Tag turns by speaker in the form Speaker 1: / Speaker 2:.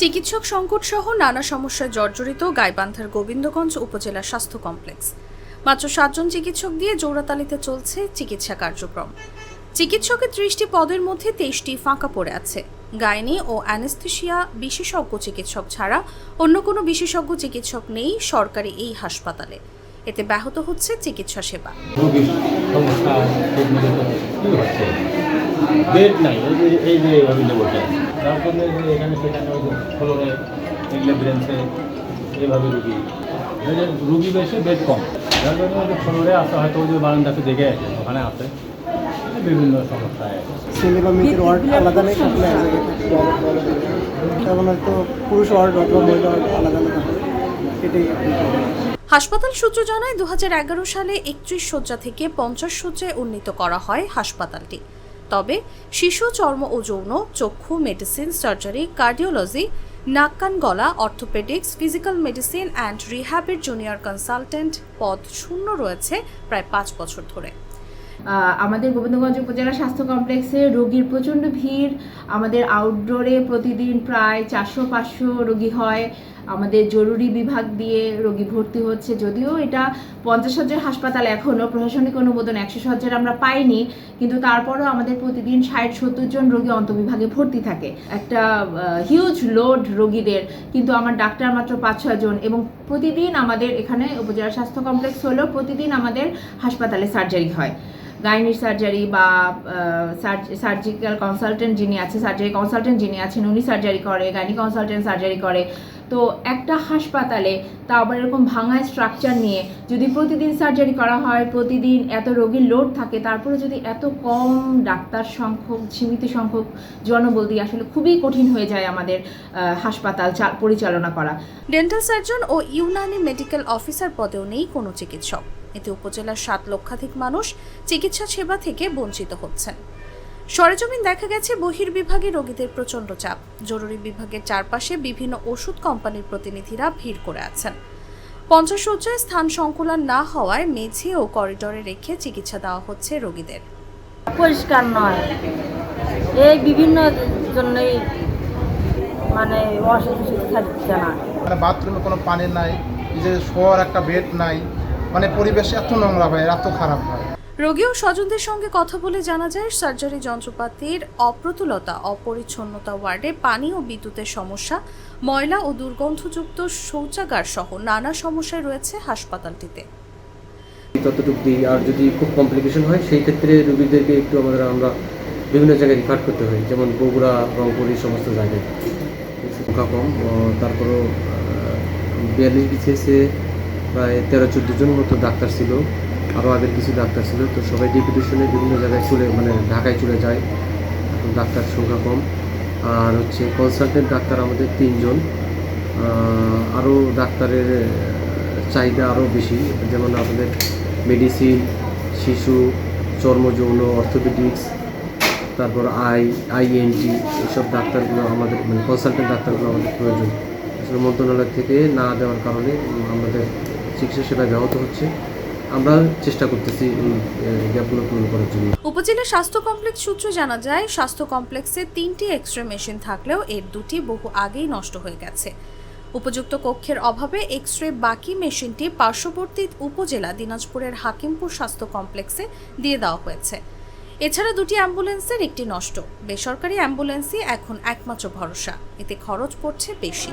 Speaker 1: চিকিৎসক সংকট সহ নানা সমস্যায় জর্জরিত গাইবান্ধার গোবিন্দগঞ্জ উপজেলা স্বাস্থ্য কমপ্লেক্স। মাত্র সাতজন চিকিৎসক দিয়ে জোড়াতালিতে চলছে চিকিৎসা কার্যক্রম। চিকিৎসকের ত্রিশটি পদের মধ্যে তেইশটি ফাঁকা পড়ে আছে। গাইনি ও অ্যানেস্থেশিয়া বিশেষজ্ঞ চিকিৎসক ছাড়া অন্য কোনো বিশেষজ্ঞ চিকিৎসক নেই সরকারি এই হাসপাতালে। এতে ব্যাহত হচ্ছে চিকিৎসা সেবা।
Speaker 2: ট্রিটমেন্টের কী হচ্ছে বেড নাই এই যে এই যে অ্যাভেলেবল যার জন্য এখানে সেখানে ফ্লোরে এগুলো ব্রেঞ্চে এইভাবে রুগী। বেশি, বেড কম। যার জন্য ফ্লোরে আসা হয়তো ওই যে বারান্দাতে দেখে আছে ওখানে আসে। বিভিন্ন সমস্যায়
Speaker 3: ছেলে বা মেয়েদের ওয়ার্ড আলাদা নেই থাকলে। তেমন হয়তো পুরুষ ওয়ার্ড অথবা মহিলা আলাদা আলাদা এটাই।
Speaker 1: হাসপাতাল সূত্র জানায়, দুহাজার এগারো সালে একত্রিশ শয্যা থেকে পঞ্চাশ শয্যায় উন্নীত করা হয় হাসপাতালটি। তবে শিশু, চর্ম ও যৌন, চক্ষু, মেডিসিন, সার্জারি, কার্ডিওলজি, নাক, কান, গলা, অর্থোপেডিক্স, ফিজিক্যাল মেডিসিন অ্যান্ড রিহ্যাবের জুনিয়র কনসালটেন্ট পদ শূন্য রয়েছে প্রায় পাঁচ বছর ধরে।
Speaker 4: আমাদের গোবিন্দগঞ্জ উপজেলা স্বাস্থ্য কমপ্লেক্সে রোগীর প্রচণ্ড ভিড়। আমাদের আউটডোরে প্রতিদিন প্রায় চারশো পাঁচশো রোগী হয়। আমাদের জরুরি বিভাগ দিয়ে রোগী ভর্তি হচ্ছে। যদিও এটা পঞ্চাশ হাজার হাসপাতাল এখনও প্রশাসনিক অনুমোদন একশো হাজার আমরা পাইনি, কিন্তু তারপরেও আমাদের প্রতিদিন ষাট সত্তর জন রোগী অন্তবিভাগে ভর্তি থাকে। একটা হিউজ লোড রোগীদের, কিন্তু আমার ডাক্তার মাত্র পাঁচ, ছয় জন এবং প্রতিদিন আমাদের এখানে উপজেলা স্বাস্থ্য কমপ্লেক্স হলেও প্রতিদিন আমাদের হাসপাতালে সার্জারি হয়। গাইনির সার্জারি বা সার্জিক্যাল কনসালটেন্ট যিনি আছে সার্জারি কনসালটেন্ট যিনি আছেন, উনি সার্জারি করে, গাইনি কনসালটেন্ট সার্জারি করে। তো একটা হাসপাতালে তা আবার এরকম ভাঙা স্ট্রাকচার নিয়ে যদি প্রতিদিন সার্জারি করা হয়, প্রতিদিন এত রোগীর লোড থাকে, তারপরে যদি এত কম ডাক্তার সংখ্যক, সীমিত সংখ্যক জনবল দিয়ে আসলে খুবই কঠিন হয়ে যায় আমাদের হাসপাতাল পরিচালনা করা।
Speaker 1: ডেন্টাল সার্জন ও ইউনানি মেডিকেল অফিসার পদেও নেই কোনো চিকিৎসক। এতে উপজেলার সাত লক্ষাধিক মানুষ চিকিৎসা সেবা থেকে বঞ্চিত হচ্ছেন। সরেজমিন দেখা গেছে বহির্বিভাগে রোগীদের প্রচণ্ড চাপ। জরুরি বিভাগের চারপাশে বিভিন্ন ওষুধ কোম্পানির প্রতিনিধিরা ভিড় করে আছেন। পঞ্চাশ শয্যায় স্থান সংকুলন না হওয়ায় মেঝে ও করিডোরে রেখে চিকিৎসা দেওয়া হচ্ছে রোগীদের।
Speaker 5: পরিষ্কার নয়। এই বিভিন্ন জন্যই মানে অসুস্থ থাকছে না।
Speaker 6: মানে বাথরুমে কোনো পানি নাই যে শোয়ার একটা বেড নাই মানে পরিবেশ এত নোংরা হয় এত খারাপ হয়।
Speaker 1: রোগী ও স্বজনদের সঙ্গে কথা বলে জানা যায় সার্জারি যন্ত্রপাতির অপ্রতুলতা অপরিচ্ছন্নতা ওয়ার্ডে পানি ও বিদ্যুতের সমস্যা ময়লা ও দুর্গন্ধযুক্ত শৌচাগার সহ নানা সমস্যায় রয়েছে হাসপাতালটিতে।
Speaker 7: ততটুকু দিই আর যদি খুব কমপ্লিকেশন হয় সেই ক্ষেত্রে রুগীদেরকে একটু আমাদের আমরা বিভিন্ন জায়গায় রিফার করতে হয় যেমন বগুড়া রংপুর এই সমস্ত জায়গায়। সংখ্যা কম তারপরেও বিয়াল্লিশ বিসিএসে প্রায় তেরো, চোদ্দ জন মতো ডাক্তার ছিল আরও আগের কিছু ডাক্তার ছিল, তো সবাই ডেপুটেশনে বিভিন্ন জায়গায় চলে মানে ঢাকায় চলে যায়। এখন ডাক্তার সংখ্যা কম। আর হচ্ছে কনসালটেন্ট ডাক্তার আমাদের তিনজন। আরও ডাক্তারের চাহিদা আরও বেশি। যেমন আমাদের মেডিসিন শিশু, চর্মযৌন অর্থোপেডিক্স তারপর আই আইএনটি এসব ডাক্তারগুলো আমাদের মানে কনসালটেন্ট ডাক্তারগুলো আমাদের প্রয়োজন। আসলে মন্ত্রণালয় থেকে না দেওয়ার কারণে আমাদের চিকিৎসা সেবা ব্যাহত হচ্ছে। আমরা চেষ্টা করতেছি গ্যাপগুলো পূরণ করার জন্য।
Speaker 1: উপজেলা স্বাস্থ্য কমপ্লেক্স সূত্রে জানা যায়, স্বাস্থ্য কমপ্লেক্সে তিনটি এক্স রে মেশিন থাকলেও এর দুটি বহু আগেই নষ্ট হয়ে গেছে। উপযুক্ত কক্ষের অভাবে এক্স রে বাকি মেশিনটি পার্শ্ববর্তী উপজেলা দিনাজপুরের হাকিমপুর স্বাস্থ্য কমপ্লেক্সে দিয়ে দেওয়া হয়েছে। এছাড়া দুটি অ্যাম্বুলেন্সের একটি নষ্ট। বেসরকারি অ্যাম্বুলেন্সই এখন একমাত্র ভরসা। এতে খরচ পড়ছে বেশি।